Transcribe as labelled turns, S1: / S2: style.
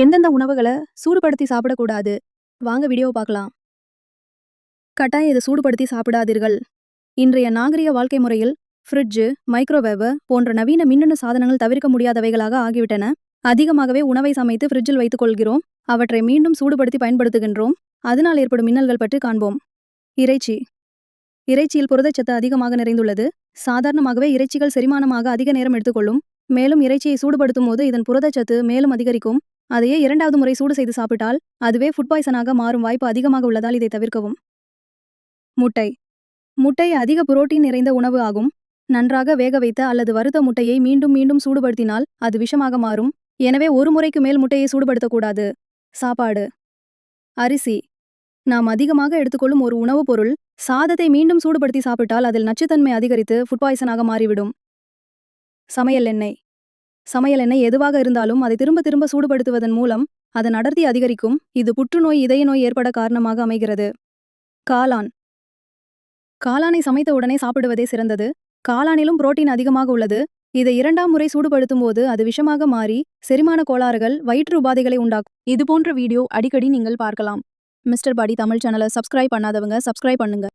S1: எந்தெந்த உணவுகளை சூடுபடுத்தி சாப்பிடக்கூடாது? வாங்க வீடியோ பார்க்கலாம். கட்டாயம் இதை சூடுபடுத்தி சாப்பிடாதீர்கள். இன்றைய நாகரிக வாழ்க்கை முறையில் ஃப்ரிட்ஜு மைக்ரோவேவ் போன்ற நவீன மின்னணு சாதனங்கள் தவிர்க்க முடியாதவைகளாக ஆகிவிட்டன. அதிகமாகவே உணவை சமைத்து ஃப்ரிட்ஜில் வைத்துக் கொள்கிறோம். அவற்றை மீண்டும் சூடுபடுத்தி பயன்படுத்துகின்றோம். அதனால் ஏற்படும் மின்னல்கள் பற்றி காண்போம். இறைச்சி. இறைச்சியில் புரதச்சத்து அதிகமாக நிறைந்துள்ளது. சாதாரணமாகவே இறைச்சிகள் செரிமானமாக அதிக நேரம் எடுத்துக்கொள்ளும் மேலும் இறைச்சியை சூடுபடுத்தும் போது இதன் புரதச்சத்து மேலும் அதிகரிக்கும். அதையே இரண்டாவது முறை சூடு செய்து சாப்பிட்டால் அதுவே ஃபுட் பாய்சனாக மாறும் வாய்ப்பு அதிகமாக உள்ளதால் இதை தவிர்க்கவும். முட்டை. முட்டை அதிக புரோட்டீன் நிறைந்த உணவு ஆகும். நன்றாக வேக வைத்த அல்லது வறுத்த முட்டையை மீண்டும் மீண்டும் சூடுபடுத்தினால் அது விஷமாக மாறும். எனவே ஒரு முறைக்கு மேல் முட்டையை சூடுபடுத்தக்கூடாது. சாப்பாடு. அரிசி. நாம் அதிகமாக எடுத்துக்கொள்ளும் ஒரு உணவுப் பொருள். சாதத்தை மீண்டும் சூடுபடுத்தி சாப்பிட்டால் அதில் நச்சுத்தன்மை அதிகரித்து ஃபுட் பாய்சனாக மாறிவிடும். சமையல் எண்ணெய். சமையல் எண்ணெய் எதுவாக இருந்தாலும் அதை திரும்ப திரும்ப சூடுபடுத்துவதன் மூலம் அதன் அடர்த்தி அதிகரிக்கும். இது புற்றுநோய் இதய நோய் ஏற்பட காரணமாக அமைகிறது. காளான். காளானை சமைத்த உடனே சாப்பிடுவதே சிறந்தது. காளானிலும் புரோட்டீன் அதிகமாக உள்ளது. இதை இரண்டாம் முறை சூடுபடுத்தும் போது அது விஷமாக மாறி செரிமான கோளாறுகள் வயிற்று உபாதைகளை உண்டாக்கும். இதுபோன்ற வீடியோ அடிக்கடி நீங்கள் பார்க்கலாம். மிஸ்டர் பாடி தமிழ் சேனலை சப்ஸ்கிரைப் பண்ணாதவங்க சப்ஸ்கிரைப் பண்ணுங்க.